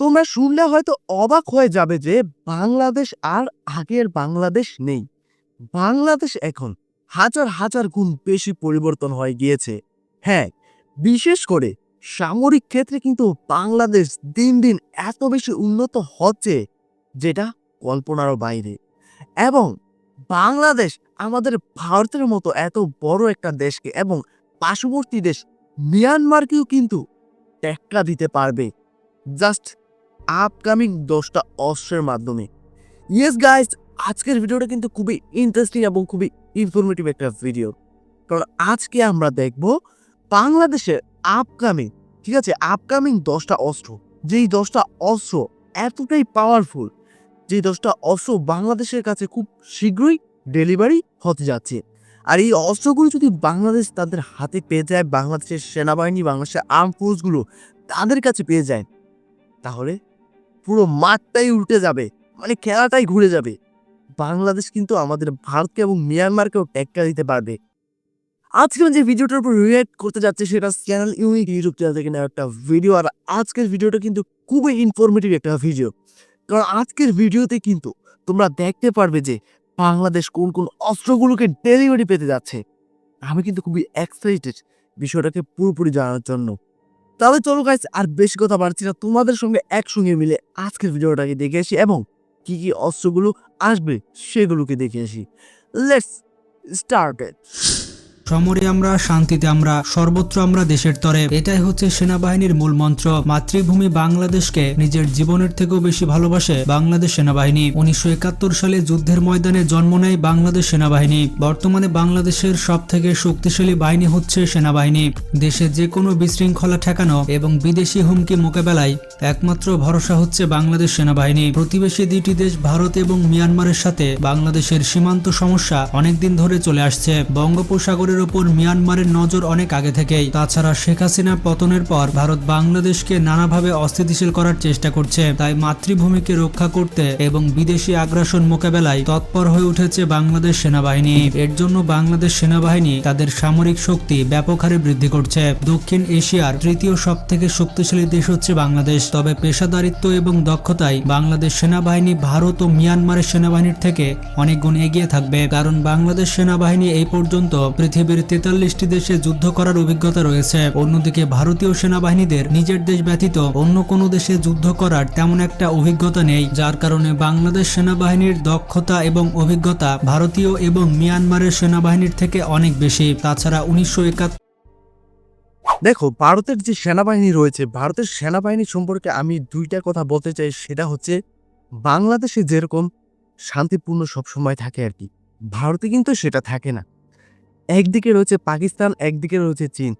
তোমরা শুনলে হয়তো অবাক হয়ে যাবে যে বাংলাদেশ আর আগের বাংলাদেশ নেই। বাংলাদেশ এখন হাজার হাজার গুণ বেশি পরিবর্তন হয়ে গিয়েছে। হ্যাঁ বিশেষ করে সামরিক ক্ষেত্রে কিন্তু বাংলাদেশ দিন দিন এত বেশি উন্নত হচ্ছে যেটা কল্পনারও বাইরে। এবং বাংলাদেশ আমাদের ভারতের মতো এত বড় একটা দেশকে এবং পার্শ্ববর্তী দেশ মিয়ানমারকেও কিন্তু টেক্কা দিতে পারবে। জাস্ট আপকামিং দশটা অস্ত্রের মাধ্যমে। ইয়েস গাইস আজকের ভিডিওটা কিন্তু খুবই ইন্টারেস্টিং এবং খুবই ইনফরমেটিভ একটা ভিডিও কারণ আজকে আমরা দেখব বাংলাদেশের আপকামিং ঠিক আছে আপকামিং দশটা অস্ত্র। যেই দশটা অস্ত্র এতটাই পাওয়ারফুল যে দশটা অস্ত্র বাংলাদেশের কাছে খুব শীঘ্রই ডেলিভারি হতে যাচ্ছে। আর এই অস্ত্রগুলো যদি বাংলাদেশ তাদের হাতে পেয়ে যায়, বাংলাদেশের সেনাবাহিনী, বাংলাদেশের আর্ম ফোর্সগুলো তাদের কাছে পেয়ে যায়, তাহলে পুরো মাঠটাই উল্টে যাবে। মানে খেলাটাই ঘুরে যাবে। বাংলাদেশ কিন্তু আমাদের ভারতকে এবং মিয়ানমারকেও টেক্কা দিতে পারবে। আজকে যে ভিডিওটার উপর রিয়েক্ট করতে যাচ্ছে, সেটা চ্যানেল ইউনিক ইউটিউব চ্যানেল থেকে নেওয়া একটা ভিডিও আর আজকের ভিডিওটা কিন্তু খুবই ইনফরমেটিভ একটা ভিডিও কারণ আজকের ভিডিওতে কিন্তু তোমরা দেখতে পারবে যে বাংলাদেশ কোন কোন অস্ত্রগুলোকে ডেলিভারি পেতে যাচ্ছে। আমি কিন্তু খুবই এক্সাইটেড বিষয়টাকে পুরোপুরি জানার জন্য। তাহলে চলো গাইস আর বেশি কথা বাড়ছি না। তোমাদের সঙ্গে একসঙ্গে মিলে আজকের ভিডিওটাকে দেখে আসি এবং কি কি অস্ত্রগুলো আসবে সেগুলোকে দেখে আসি। লেটস স্টার্টেড সমরে আমরা, শান্তিতে আমরা, সর্বত্র আমরা দেশের তরে। এটাই হচ্ছে সেনাবাহিনীর মূল মন্ত্র। মাতৃভূমি বাংলাদেশকে নিজের জীবনের থেকেও বেশি ভালোবাসে বাংলাদেশ সেনাবাহিনী। উনিশশো একাত্তর সালে যুদ্ধের ময়দানে জন্ম নেয় বাংলাদেশ সেনাবাহিনী। বর্তমানে বাংলাদেশের সব থেকে শক্তিশালী বাহিনী হচ্ছে সেনাবাহিনী। দেশে যে কোনো বিশৃঙ্খলা ঠেকানো এবং বিদেশি হুমকি মোকাবেলায় একমাত্র ভরসা হচ্ছে বাংলাদেশ সেনাবাহিনী। প্রতিবেশী দুইটি দেশ, ভারত এবং মিয়ানমারের সাথে বাংলাদেশের সীমান্ত সমস্যা অনেকদিন ধরে চলে আসছে। বঙ্গোপসাগরের ওপর মিয়ানমারের নজর অনেক আগে থেকেই। তাছাড়া শেখ হাসিনা পতনের পর ভারত বাংলাদেশকে নানাভাবে অস্থিতিশীল করার চেষ্টা করছে। তাই মাতৃভূমিকে রক্ষা করতে এবং বিদেশি আগ্রাসন মোকাবেলায় তৎপর হয়ে উঠেছে বাংলাদেশ সেনাবাহিনী। এর জন্য বাংলাদেশ সেনাবাহিনী তাদের সামরিক শক্তি ব্যাপক হারে বৃদ্ধি করছে। দক্ষিণ এশিয়ার তৃতীয় সব থেকে শক্তিশালী দেশ হচ্ছে বাংলাদেশ। তবে পেশাদারিত্ব এবং দক্ষতায় বাংলাদেশ সেনাবাহিনী, ভারত ও মিয়ানমারের সেনাবাহিনীর থেকে অনেক গুণ এগিয়ে থাকবে। কারণ বাংলাদেশ সেনাবাহিনী এই পর্যন্ত পৃথিবীর তেতাল্লিশটি দেশে যুদ্ধ করার অভিজ্ঞতা রয়েছে। অন্যদিকে ভারতীয় সেনাবাহিনীদের নিজের দেশ ব্যতীত অন্য কোনো দেশে যুদ্ধ করার তেমন একটা অভিজ্ঞতা নেই, যার কারণে বাংলাদেশ সেনাবাহিনীর দক্ষতা এবং অভিজ্ঞতা ভারতীয় এবং মিয়ানমারের সেনাবাহিনীর থেকে অনেক বেশি। তাছাড়া উনিশশো একাত্তর দেখো, ভারতের যে সেনাবাহিনী রয়েছে, ভারতের সেনাবাহিনী সম্পর্কে আমি দুইটা কথা বলতে চাই, সেটা হচ্ছে বাংলাদেশে যেরকম শান্তিপূর্ণ সবসময় থাকে আর কি, ভারতে কিন্তু সেটা থাকে না। একদিকে রয়েছে পাকিস্তান, একদিকে রয়েছে চীন।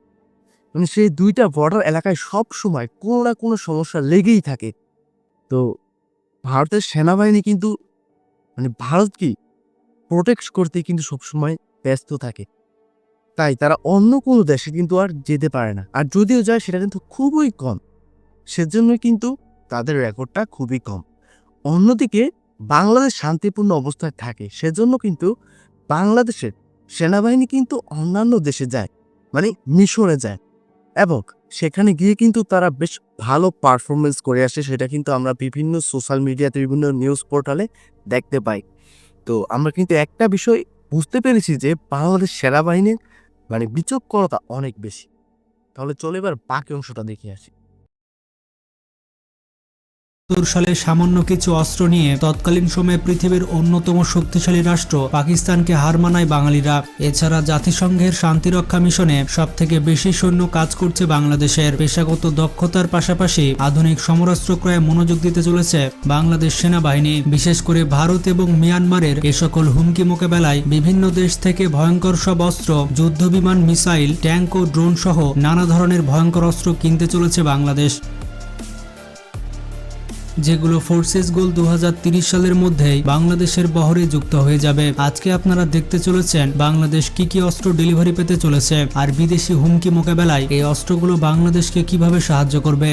মানে সেই দুইটা বর্ডার এলাকায় সব সময় কোনো না কোনো সমস্যা লেগেই থাকে। তো ভারতের সেনাবাহিনী কিন্তু মানে ভারত কি প্রোটেক্ট করতে কিন্তু সবসময় ব্যস্ত থাকে। তাই তারা অন্য কোনো দেশে কিন্তু আর যেতে পারে না। আর যদিও যায়, সেটা কিন্তু খুবই কম। সেজন্য কিন্তু তাদের রেকর্ডটা খুবই কম। অন্যদিকে বাংলাদেশ শান্তিপূর্ণ অবস্থায় থাকে। সেজন্য কিন্তু বাংলাদেশের সেনাবাহিনী কিন্তু অন্যান্য দেশে যায় মানে মিশরে যায় এবং সেখানে গিয়ে কিন্তু তারা বেশ ভালো পারফরমেন্স করে আসে, সেটা কিন্তু আমরা বিভিন্ন সোশ্যাল মিডিয়াতে বিভিন্ন নিউজ পোর্টালে দেখতে পাই। তো আমরা কিন্তু একটা বিষয় বুঝতে পেরেছি যে বাংলাদেশ সেনাবাহিনীর মানে বিচক্ষণতা অনেক বেশি। তাহলে চলে এবার বাকি অংশটা দেখে আসি। সালে সামান্য কিছু অস্ত্র নিয়ে তৎকালীন সময়ে পৃথিবীর অন্যতম শক্তিশালী রাষ্ট্র পাকিস্তানকে হার মানায় বাঙালিরা। এছাড়া জাতিসংঘের শান্তিরক্ষা মিশনে সব থেকে বেশি সৈন্য কাজ করছে বাংলাদেশের। পেশাগত দক্ষতার পাশাপাশি আধুনিক সমরাস্ত্র ক্রয়ে মনোযোগ দিতে চলেছে বাংলাদেশ সেনাবাহিনী। বিশেষ করে ভারত এবং মিয়ানমারের এ সকল হুমকি মোকাবেলায় বিভিন্ন দেশ থেকে ভয়ঙ্কর সব অস্ত্র, যুদ্ধবিমান, মিসাইল, ট্যাঙ্ক ও ড্রোন সহ নানা ধরনের ভয়ঙ্কর অস্ত্র কিনতে চলেছে বাংলাদেশ। যেগুলো ফোর্সেস গোল দু সালের মধ্যেই বাংলাদেশের বহরে যুক্ত হয়ে যাবে। আজকে আপনারা দেখতে চলেছেন বাংলাদেশ কি কি অস্ত্র ডেলিভারি পেতে চলেছে আর বিদেশি হুমকি মোকাবেলায় এই অস্ত্রগুলো বাংলাদেশকে কীভাবে সাহায্য করবে।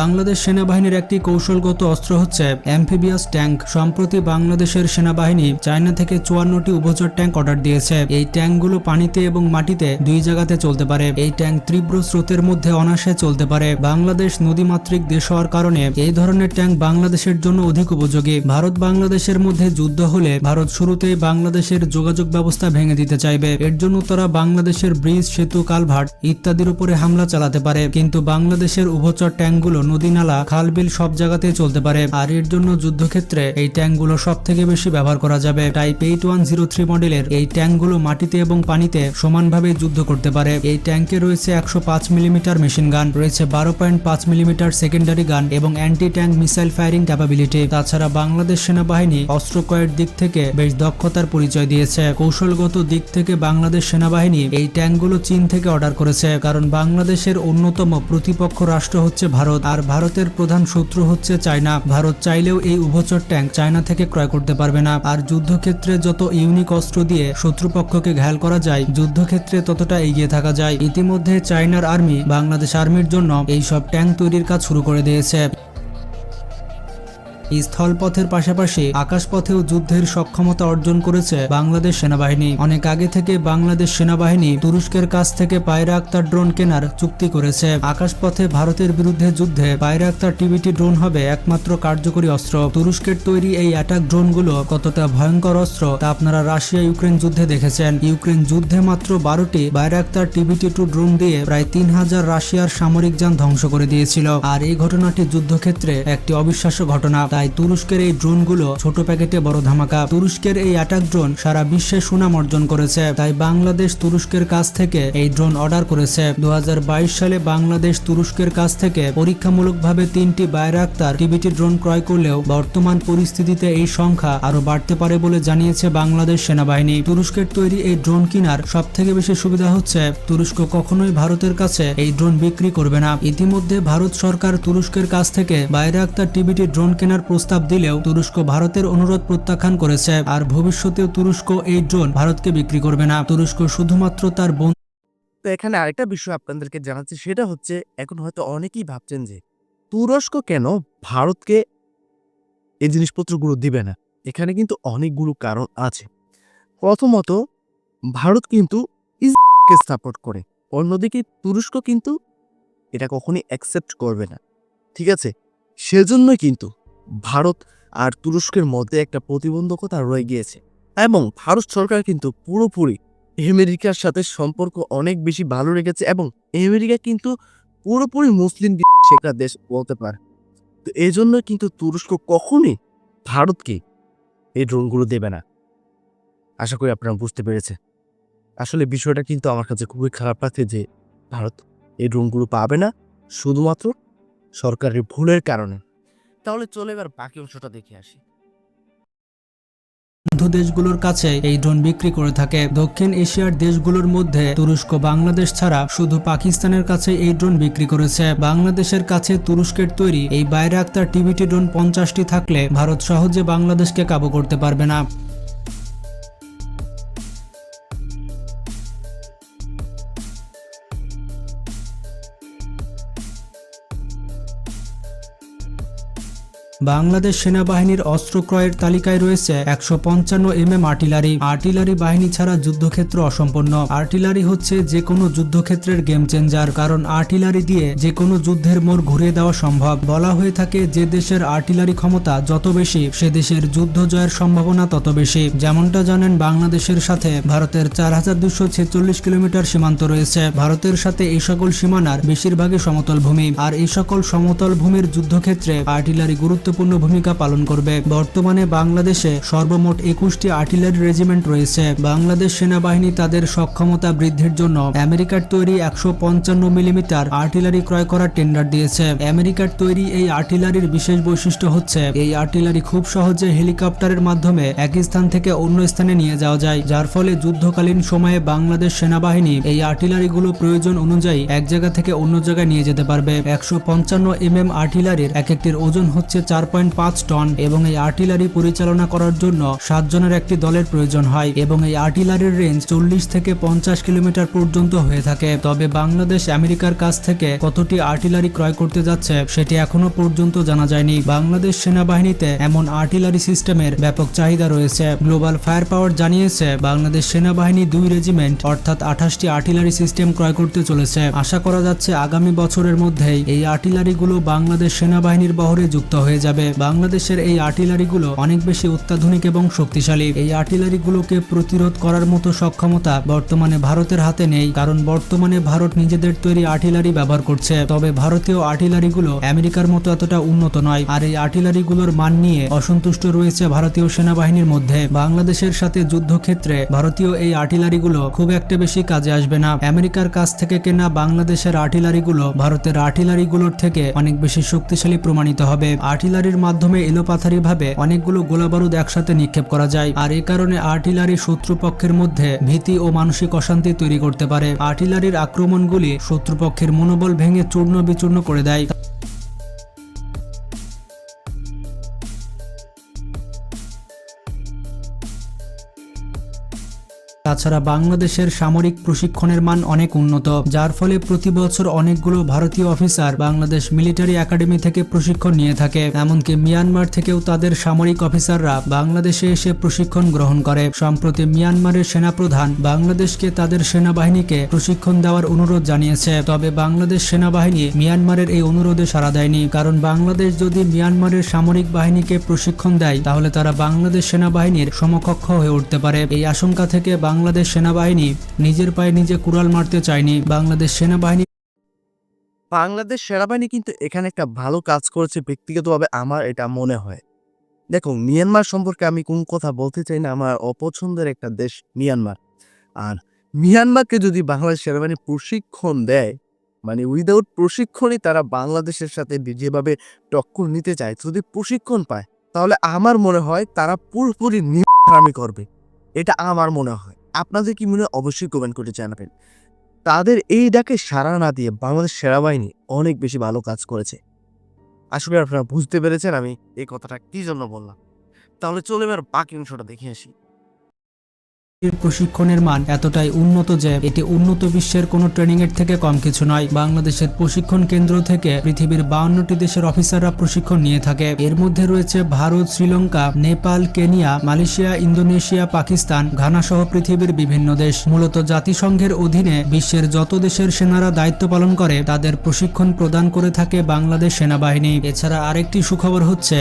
বাংলাদেশ সেনাবাহিনীর একটি কৌশলগত অস্ত্র হচ্ছে অ্যাম্ফিবিয়াস ট্যাঙ্ক। সম্প্রতি বাংলাদেশের সেনাবাহিনী চায়না থেকে চুয়ান্নটি উভচর ট্যাঙ্ক অর্ডার দিয়েছে। এই ট্যাঙ্কগুলো পানিতে এবং মাটিতে দুই জায়গাতে চলতে পারে। এই ট্যাঙ্ক তীব্র স্রোতের মধ্যে অনায়াসে চলতে পারে। বাংলাদেশ নদীমাতৃক দেশ হওয়ার কারণে এই ধরনের ট্যাঙ্ক বাংলাদেশের জন্য অধিক উপযোগী। ভারত বাংলাদেশের মধ্যে যুদ্ধ হলে ভারত শুরুতেই বাংলাদেশের যোগাযোগ ব্যবস্থা ভেঙে দিতে চাইবে। এর জন্য তারা বাংলাদেশের ব্রিজ, সেতু, কালভার্ট ইত্যাদির উপরে হামলা চালাতে পারে। কিন্তু বাংলাদেশের উভচর ট্যাঙ্কগুলো নদী নালা খাল বিল সব জায়গাতে চলতে পারে। আর এর জন্য যুদ্ধক্ষেত্রে এই ট্যাঙ্কগুলো সব থেকে বেশি ব্যবহার করা যাবে। Type eight one zero three মডেলের এই ট্যাঙ্কগুলো মাটিতে এবং পানিতে সমানভাবে যুদ্ধ করতে পারে। এই ট্যাঙ্কে রয়েছে একশো পাঁচ মিলিমিটার মেশিন গান, রয়েছে বারো পয়েন্ট পাঁচ মিলিমিটার সেকেন্ডারি গান এবং anti tank missile firing capability. তাছাড়া বাংলাদেশ সেনাবাহিনী অস্ত্র ক্রয়ের দিক থেকে বেশ দক্ষতার পরিচয় দিয়েছে। কৌশলগত দিক থেকে বাংলাদেশ সেনাবাহিনী এই ট্যাঙ্কগুলো চীন থেকে অর্ডার করেছে। কারণ বাংলাদেশের অন্যতম প্রতিপক্ষ রাষ্ট্র হচ্ছে ভারত। আর ভারতের প্রধান শত্রু হচ্ছে চায়না। ভারত চাইলেও এই উভচর ট্যাঙ্ক চায়না থেকে ক্রয় করতে পারবে না। আর যুদ্ধক্ষেত্রে যত ইউনিক অস্ত্র দিয়ে শত্রুপক্ষকে ঘায়াল করা যায়, যুদ্ধক্ষেত্রে ততটা এগিয়ে থাকা যায়। ইতিমধ্যে চায়নার আর্মি, বাংলাদেশ আর্মির জন্য এই সব ট্যাঙ্ক তৈরির কাজ শুরু করে দিয়েছে। স্থলপথের পাশাপাশি আকাশপথেও যুদ্ধের সক্ষমতা অর্জন করেছে বাংলাদেশ সেনাবাহিনী। অনেক আগে থেকে বাংলাদেশ সেনাবাহিনী তুরস্কের কাছ থেকে পায়রা আক্তার ড্রোন কেনার চুক্তি করেছে। আকাশপথে ভারতের বিরুদ্ধে যুদ্ধে পায়রা আক্তার টিভিটি ড্রোন হবে একমাত্র কার্যকরী অস্ত্র। তুরস্কের তৈরি এই অ্যাটাক ড্রোনগুলো কতটা ভয়ঙ্কর অস্ত্র তা আপনারা রাশিয়া ইউক্রেন যুদ্ধে দেখেছেন। ইউক্রেন যুদ্ধে মাত্র বারোটি বাইরাক্তার টিভিটি টু ড্রোন দিয়ে প্রায় তিন হাজার রাশিয়ার সামরিক যান ধ্বংস করে দিয়েছিল। আর এই ঘটনাটি যুদ্ধক্ষেত্রে একটি অবিশ্বাস্য ঘটনা। তাই তুরস্কের এই ড্রোনগুলো ছোট প্যাকেটে বড় ধামাকা। তুরস্কের এই অ্যাটাক ড্রোন সারা বিশ্বে সুনাম অর্জন করেছে। তাই বাংলাদেশ তুরস্কের কাছ থেকে এই ড্রোন অর্ডার করেছে। দুই হাজার বাইশ সালে বাংলাদেশ তুরস্কের কাছ থেকে পরীক্ষামূলকভাবে তিনটি বাইরাক্তার টিভিটি ড্রোন ক্রয় করলেও বর্তমান পরিস্থিতিতে এই সংখ্যা আরও বাড়তে পারে বলে জানিয়েছে বাংলাদেশ সেনাবাহিনী। তুরস্কের তৈরি এই ড্রোন কেনার সব থেকে বেশি সুবিধা হচ্ছে তুরস্ক কখনোই ভারতের কাছে এই ড্রোন বিক্রি করবে না। ইতিমধ্যে ভারত সরকার তুরস্কের কাছ থেকে বাইরাক্তার টিভিটি ড্রোন কেনার প্রস্তাব দিলেও তুরস্ক ভারতের অনুরোধ প্রত্যাখ্যান করেছে আর ভবিষ্যতেও তুরস্ক এই ড্রোন ভারতকে বিক্রি করবে না। তুরস্ক শুধুমাত্র তার তো এখানে আরেকটা বিষয় আপনাদেরকে জানাচ্ছি, সেটা হচ্ছে এখন হয়তো অনেকেই ভাবছেন যে তুরস্ক কেন ভারতকে এই জিনিসপত্রগুলো দিবে না? এখানে কিন্তু অনেকগুলো কারণ আছে। প্রথমত, ভারত কিন্তু ইসরায়েলকে সাপোর্ট করে। অন্যদিকে, তুরস্ক কিন্তু এটা কখনই অ্যাকসেপ্ট করবে না। ঠিক আছে? সেজন্যই কিন্তু ভারত আর তুরস্কের মধ্যে একটা প্রতিবন্ধকতা রয়ে গিয়েছে। এবং ভারত সরকার কিন্তু পুরোপুরি আমেরিকার সাথে সম্পর্ক অনেক বেশি ভালো রেখেছে এবং আমেরিকা কিন্তু পুরোপুরি মুসলিম একটা দেশ বলতে পারে। তো এই জন্য কিন্তু তুরস্ক কখনই ভারতকে এই ড্রোনগুলো দেবে না। আশা করি আপনারা বুঝতে পেরেছে আসলে বিষয়টা কিন্তু আমার কাছে খুবই খারাপ লাগছে যে ভারত এই ড্রোনগুলো পাবে না, শুধুমাত্র সরকারের ভুলের কারণে। তাহলে চলে এবার বাকি অংশটা দেখে আসি। দেশগুলোর কাছে এই ড্রোন বিক্রি করে থাকে। দক্ষিণ এশিয়ার দেশগুলোর মধ্যে তুরস্ক, বাংলাদেশ ছাড়া শুধু পাকিস্তানের কাছে এই ড্রোন বিক্রি করেছে। বাংলাদেশের কাছে তুরস্কের তৈরি এই বাইরে আক্তার টিভিটি ড্রোন পঞ্চাশটি থাকলে ভারত সহজে বাংলাদেশকে কাবু করতে পারবে না। বাংলাদেশ সেনাবাহিনীর অস্ত্র ক্রয়ের তালিকায় রয়েছে একশো পঞ্চান্ন এম এম আর্টিলারি। আর্টিলারি বাহিনী ছাড়া যুদ্ধক্ষেত্র অসম্পন্ন আর্টিলারি হচ্ছে যে কোনো যুদ্ধক্ষেত্রের গেম চেঞ্জার কারণ আর্টিলারি দিয়ে যে কোনো যুদ্ধের মোড় ঘুরিয়ে দেওয়া সম্ভব। বলা হয়ে থাকে যে দেশের আর্টিলারি ক্ষমতা যত বেশি, সে দেশের যুদ্ধ জয়ের সম্ভাবনা তত বেশি। যেমনটা জানেন, বাংলাদেশের সাথে ভারতের চার হাজার দুশো ছেচল্লিশ কিলোমিটার সীমান্ত রয়েছে। ভারতের সাথে এই সকল সীমানার বেশিরভাগই সমতল ভূমি। আর এই সকল সমতল ভূমির যুদ্ধক্ষেত্রে আর্টিলারি গুরুত্বপূর্ণ ভূমিকা পালন করবে। বর্তমানে বাংলাদেশে সর্বমোট একুশটি আর্টিলারি রেজিমেন্ট রয়েছে। বাংলাদেশ সেনাবাহিনী তাদের সক্ষমতা বৃদ্ধির জন্য আমেরিকার তৈরি একশো পঞ্চান্ন মিলিমিটার আর্টিলারি ক্রয় করার টেন্ডার দিয়েছে। আমেরিকার তৈরি এই আর্টিলারির বিশেষ বৈশিষ্ট্য হচ্ছে, এই আর্টিলারি খুব সহজে হেলিকপ্টারের মাধ্যমে এক স্থান থেকে অন্য স্থানে নিয়ে যাওয়া যায়। যার ফলে যুদ্ধকালীন সময়ে বাংলাদেশ সেনাবাহিনী এই আর্টিলারিগুলো প্রয়োজন অনুযায়ী এক জায়গা থেকে অন্য জায়গায় নিয়ে যেতে পারবে। একশো পঞ্চান্ন এম এম আর্টিলারির এক একটির ওজন হচ্ছে চার চার পয়েন্ট পাঁচ টন এবং এই আর্টিলারি পরিচালনা করার জন্য সাতজনের একটি দলের প্রয়োজন হয় এবং এই আর্টিলারির রেঞ্জ চল্লিশ থেকে পঞ্চাশ কিলোমিটার পর্যন্ত হয়ে থাকে। তবে বাংলাদেশ আমেরিকার কাছ থেকে কতটি আর্টিলারি ক্রয় করতে যাচ্ছে সেটি এখনও পর্যন্ত জানা যায়নি। বাংলাদেশ সেনাবাহিনীতে এমন আর্টিলারি সিস্টেমের ব্যাপক চাহিদা রয়েছে। গ্লোবাল ফায়ার পাওয়ার জানিয়েছে, বাংলাদেশ সেনাবাহিনী দুই রেজিমেন্ট অর্থাৎ আঠাশটি আর্টিলারি সিস্টেম ক্রয় করতে চলেছে। আশা করা যাচ্ছে আগামী বছরের মধ্যেই এই আর্টিলারিগুলো বাংলাদেশ সেনাবাহিনীর বহরে যুক্ত হয়ে যাবে। বাংলাদেশের এই আর্টিলারিগুলো অনেক বেশি অত্যাধুনিক এবং শক্তিশালী। এই আর্টিলারিগুলোকে প্রতিরোধ করার মতো সক্ষমতা বর্তমানে ভারতের হাতে নেই, কারণ বর্তমানে ভারত নিজেদের তৈরি আর্টিলারি ব্যবহার করছে। তবে ভারতীয় আর্টিলারিগুলো আমেরিকার মতো এতটা উন্নত নয়, আর এই আর্টিলারিগুলোর মান নিয়ে অসন্তুষ্ট রয়েছে ভারতীয় সেনাবাহিনীর মধ্যে। বাংলাদেশের সাথে যুদ্ধক্ষেত্রে ভারতীয় এই আর্টিলারিগুলো খুব একটা বেশি কাজে আসবে না। আমেরিকার কাছ থেকে কেনা বাংলাদেশের আর্টিলারিগুলো ভারতের আর্টিলারিগুলোর থেকে অনেক বেশি শক্তিশালী প্রমাণিত হবে। আর্টিলারির মাধ্যমে এলোপাথারি ভাবে অনেকগুলো গোলাবারুদ একসাথে নিক্ষেপ করা যায়। আর এ কারণে আর্টিলারি শত্রুপক্ষের মধ্যে ভীতি ও মানসিক অশান্তি তৈরি করতে পারে। আর্টিলারির আক্রমণগুলি শত্রুপক্ষের মনোবল ভেঙে চূর্ণ বিচূর্ণ করে দেয়। তাছাড়া বাংলাদেশের সামরিক প্রশিক্ষণের মান অনেক উন্নত, যার ফলে প্রতি বছর অনেকগুলো ভারতীয় অফিসার বাংলাদেশ মিলিটারি একাডেমি থেকে প্রশিক্ষণ নিয়ে থাকে। এমনকি মিয়ানমার থেকেও তাদের সামরিক অফিসাররা বাংলাদেশে এসে প্রশিক্ষণ গ্রহণ করে। সম্প্রতি মিয়ানমারের সেনাপ্রধান বাংলাদেশকে তাদের সেনাবাহিনীকে প্রশিক্ষণ দেওয়ার অনুরোধ জানিয়েছে। তবে বাংলাদেশ সেনাবাহিনী মিয়ানমারের এই অনুরোধে সাড়া দেয়নি। কারণ বাংলাদেশ যদি মিয়ানমারের সামরিক বাহিনীকে প্রশিক্ষণ দেয়, তাহলে তারা বাংলাদেশ সেনাবাহিনীর সমকক্ষ হয়ে উঠতে পারে। এই আশঙ্কা থেকে বাংলাদেশ সেনাবাহিনী নিজের পায়ে নিজে কুড়াল মারতে চায়নি বাংলাদেশ সেনাবাহিনী। বাংলাদেশ সেনাবাহিনী কিন্তু এখানে একটা ভালো কাজ করেছে, ব্যক্তিগতভাবে আমার এটা মনে হয়। দেখো, মিয়ানমার সম্পর্কে আমি কোন কথা বলতে চাই না, আমার অপছন্দের একটা দেশ মিয়ানমার। আর মিয়ানমারকে যদি বাংলাদেশ সেনাবাহিনী প্রশিক্ষণ দেয় মানে উইদাউট প্রশিক্ষণই তারা বাংলাদেশের সাথে যেভাবে টক্কর নিতে চায়, যদি প্রশিক্ষণ পায়, তাহলে আমার মনে হয় তারা পুরোপুরি নিরামি করবে। এটা আমার মনে হয়। আপনাদের কি মনে অবশ্যই কমেন্ট করে জানাবেন। তাদের এই ডাকে সাড়া না দিয়ে বাংলাদেশ সেনাবাহিনী অনেক বেশি ভালো কাজ করেছে। আসলে আপনারা বুঝতে পেরেছেন আমি এই কথাটা কি জন্য বললাম। তাহলে চলে এবার বাকি অংশটা দেখে আসি। প্রশিক্ষণের মান এতটাই উন্নত যে এটি উন্নত বিশ্বের কোনো ট্রেনিং এর থেকে কম কিছু নয়। বাংলাদেশের প্রশিক্ষণ কেন্দ্র থেকে পৃথিবীর বাউন্নটি দেশের অফিসাররা প্রশিক্ষণ নিয়ে থাকে। এর মধ্যে রয়েছে Bharat, Sri Lanka, Nepal, Kenya, Malaysia, Indonesia, Pakistan, Ghana সহ পৃথিবীর বিভিন্ন দেশ। মূলত জাতিসংঘের অধীনে বিশ্বের যত দেশের সেনারা দায়িত্ব পালন করে, তাদের প্রশিক্ষণ প্রদান করে থাকে বাংলাদেশ সেনাবাহিনী। এছাড়া আরেকটি সুখবর হচ্ছে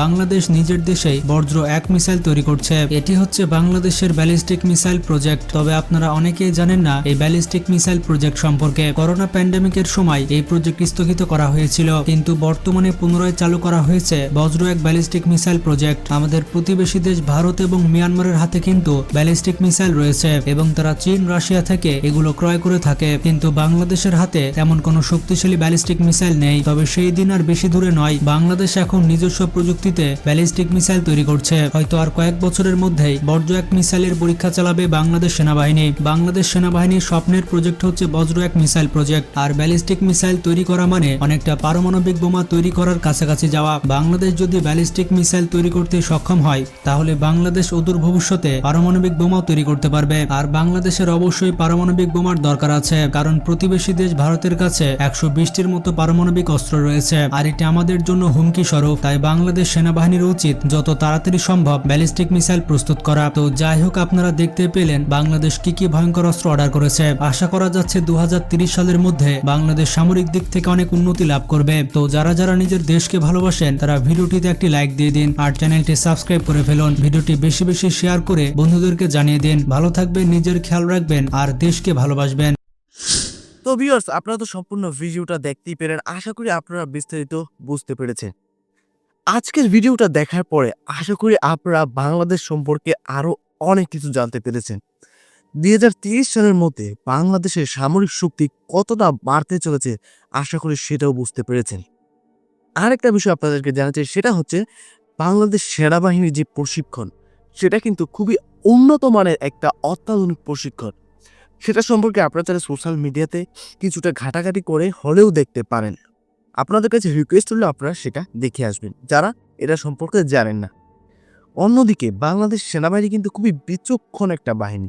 বাংলাদেশ নিজের দেশেই বজ্র এক মিসাইল তৈরি করছে। এটি হচ্ছে বাংলাদেশের ব্যালিস্টিক মিসাইল প্রজেক্ট। তবে আপনারা অনেকেই জানেন না এই ব্যালিস্টিক মিসাইল প্রজেক্ট সম্পর্কে। করোনা প্যান্ডেমিকের সময় এই প্রজেক্ট স্থগিত করা হয়েছিল, কিন্তু বর্তমানে পুনরায় চালু করা হয়েছে বজ্র এক ব্যালিস্টিক মিসাইল প্রজেক্ট। আমাদের প্রতিবেশী দেশ ভারত এবং মিয়ানমারের হাতে কিন্তু ব্যালিস্টিক মিসাইল রয়েছে এবং তারা চীন, রাশিয়া থেকে এগুলো ক্রয় করে থাকে। কিন্তু বাংলাদেশের হাতে তেমন কোনো শক্তিশালী ব্যালিস্টিক মিসাইল নেই। তবে সেই দিন আর বেশি দূরে নয়। বাংলাদেশ এখন নিজস্ব প্রযুক্তিতে ব্যালিস্টিক মিসাইল তৈরি করছে। হয়তো আর কয়েক বছরের মধ্যেই বজ্র এক মিসাইলের পরীক্ষা চালাবে বাংলাদেশ সেনাবাহিনী। বাংলাদেশ সেনাবাহিনীর স্বপ্নের প্রজেক্ট হচ্ছে বজ্র এক মিসাইল প্রজেক্ট। আর ব্যালিস্টিক মিসাইল তৈরি করা মানে অনেকটা পারমাণবিক বোমা তৈরি করার কাছাকাছি যাওয়া। বাংলাদেশ যদি ব্যালিস্টিক মিসাইল তৈরি করতে সক্ষম হয়, তাহলে বাংলাদেশ অদূর ভবিষ্যতে পারমাণবিক বোমাও তৈরি করতে পারবে। আর বাংলাদেশের অবশ্যই পারমাণবিক বোমার দরকার আছে, কারণ প্রতিবেশী দেশ ভারতের কাছে একশো বিশটির মতো পারমাণবিক অস্ত্র রয়েছে। আর এটি আমাদের জন্য হুমকি স্বরূপ। তাই বাংলাদেশ সেনাবাহিনীর উচিত যত তাড়াতাড়ি সম্ভব ব্যালিস্টিক মিসাইল প্রস্তুত করা। তো যাই হোক, আপনারা দেখতে পেলেন বাংলাদেশ কি কি ভয়ঙ্কর অস্ত্র অর্ডার করেছে। আশা করা যাচ্ছে দু সালের মধ্যে বাংলাদেশ সামরিক দিক থেকে অনেক উন্নতি লাভ করবে। তো যারা যারা নিজের দেশকে ভালোবাসেন, তারা ভিডিওটিতে একটি লাইক দিয়ে দিন আর চ্যানেলটি সাবস্ক্রাইব করে ফেলুন। ভিডিওটি বেশি বেশি শেয়ার করে বন্ধুদেরকে জানিয়ে দিন। ভালো থাকবেন, নিজের খেয়াল রাখবেন আর দেশকে ভালোবাসবেন। তো ভিউয়ার্স আপনারা তো সম্পূর্ণ ভিডিওটা দেখতেই পেলেন। আশা করি আপনারা বিস্তারিত বুঝতে পেরেছেন। আজকের ভিডিওটা দেখার পরে আশা করি আপনারা বাংলাদেশ সম্পর্কে আরও অনেক কিছু জানতে পেরেছেন। দুই সালের মধ্যে বাংলাদেশের সামরিক শক্তি কতটা বাড়তে চলেছে আশা করি সেটাও বুঝতে পেরেছেন। আরেকটা বিষয় আপনাদেরকে জানাচ্ছি সেটা হচ্ছে বাংলাদেশ সেনাবাহিনীর যে প্রশিক্ষণ, সেটা কিন্তু খুবই উন্নত মানের একটা অত্যাধুনিক প্রশিক্ষণ। সেটা সম্পর্কে আপনারা সোশ্যাল মিডিয়াতে কিছুটা ঘাটাঘাটি করে হলেও দেখতে পারেন। আপনাদের কাছে রিকোয়েস্ট হলে আপনারা সেটা দেখে আসবেন। যারা এটা সম্পর্কে জানেন না। অন্যদিকে, বাংলাদেশ সেনাবাহিনী কিন্তু খুবই বিচক্ষণ একটা বাহিনী।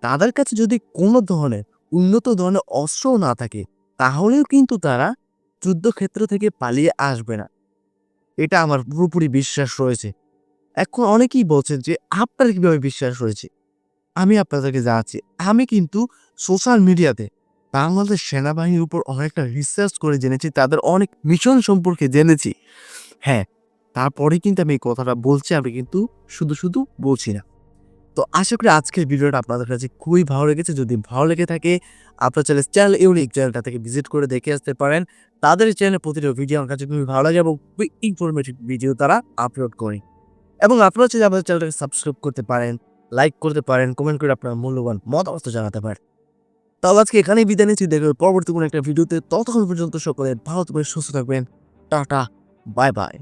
তাদের কাছে যদি কোনো ধরনের, উন্নত ধরনের অস্ত্রও না থাকে, তাহলেও কিন্তু তারা যুদ্ধক্ষেত্র থেকে পালিয়ে আসবে না। এটা আমার পুরোপুরি বিশ্বাস রয়েছে। এখন অনেকেই বলছেন যে, আপনার কীভাবে বিশ্বাস রয়েছে? আমি আপনাদেরকে জানাচ্ছি, আমি কিন্তু সোশ্যাল মিডিয়াতে বাংলাদেশ সেনাবাহিনীর উপর অনেকটা রিসার্চ করে জেনেছি, তাদের অনেক মিশন সম্পর্কে জেনেছি। হ্যাঁ তারপরে কিন্তু আমি এই কথাটা বলছি, আমি কিন্তু শুধু শুধু বলছি না। তো আশা করি আজকের ভিডিওটা আপনাদের কাছে খুবই ভালো লেগেছে। যদি ভালো লেগে থাকে, আপনার চ্যানেল চ্যানেল ইউনিক চ্যানেলটা থেকে ভিজিট করে দেখে আসতে পারেন। তাদের চ্যানেলে প্রতিটা ভিডিও আমার কাছে খুবই ভালো লাগে এবং খুবই ইনফরমেটিভ ভিডিও তারা আপলোড করে। এবং আপনারা চাইলে আমাদের চ্যানেলটাকে সাবস্ক্রাইব করতে পারেন লাইক করতে পারেন কমেন্ট করে আপনার মূল্যবান মতামত জানাতে পারেন। তাহলে আজকে এখানেই বিদায় নিচ্ছি। দেখবেন পরবর্তী কোনো একটা ভিডিওতে। ততক্ষণ পর্যন্ত সকলে ভালো থাকবেন, সুস্থ থাকবেন। Tata, bye bye.